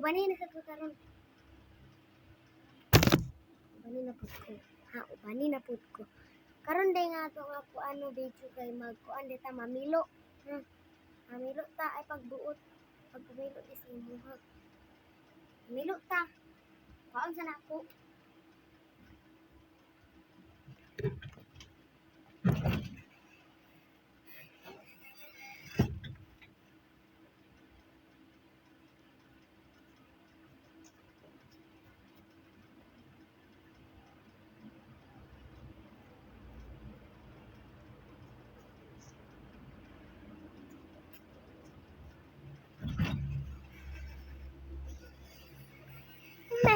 ubani na sa karon. Ubani na pud ko. Ha, ubani na pud ko. Karon day nga to nga ko ano video kay magkuan di ta mamilo. Hmm. Mamilo ta ay pagbuot. Pagmilo di sa imo. Mamilo ta. Kaon sa nako.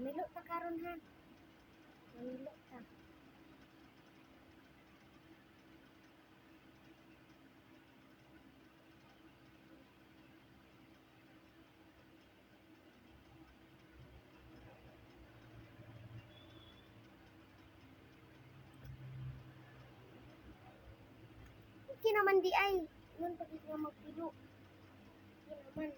Mamilo ta karon ha. Mamilo ta. Okay naman di ay. Yun pag ikaw magpilo. Okay naman.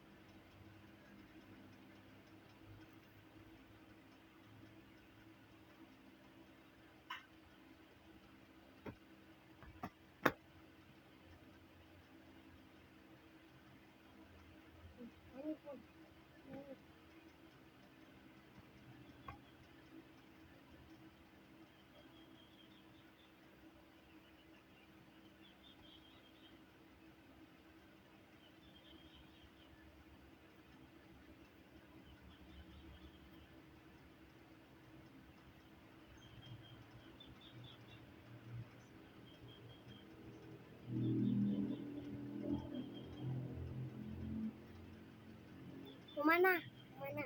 Ano po? Ano? Kumana, kumana.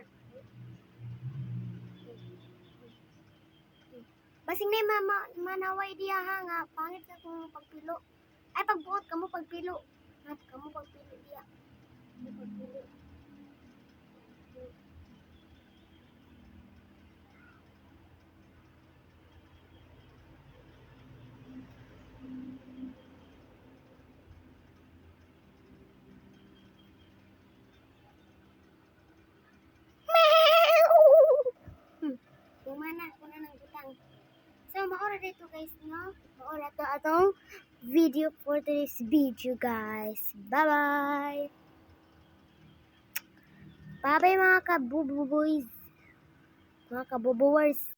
Basing na mama, manaway diya ha nga, pangit sa kung pagpilo. Ay, pagbuot ka mo pagpilo. Ha, ka mo pagpilo diya. Pagpilo. Hmm, Kumana, kuna ng butang. Maura dito guys, no? Maura to atong video for today's video, guys. Bye-bye! Bye-bye mga kabubu boys. Mga kabubuwers.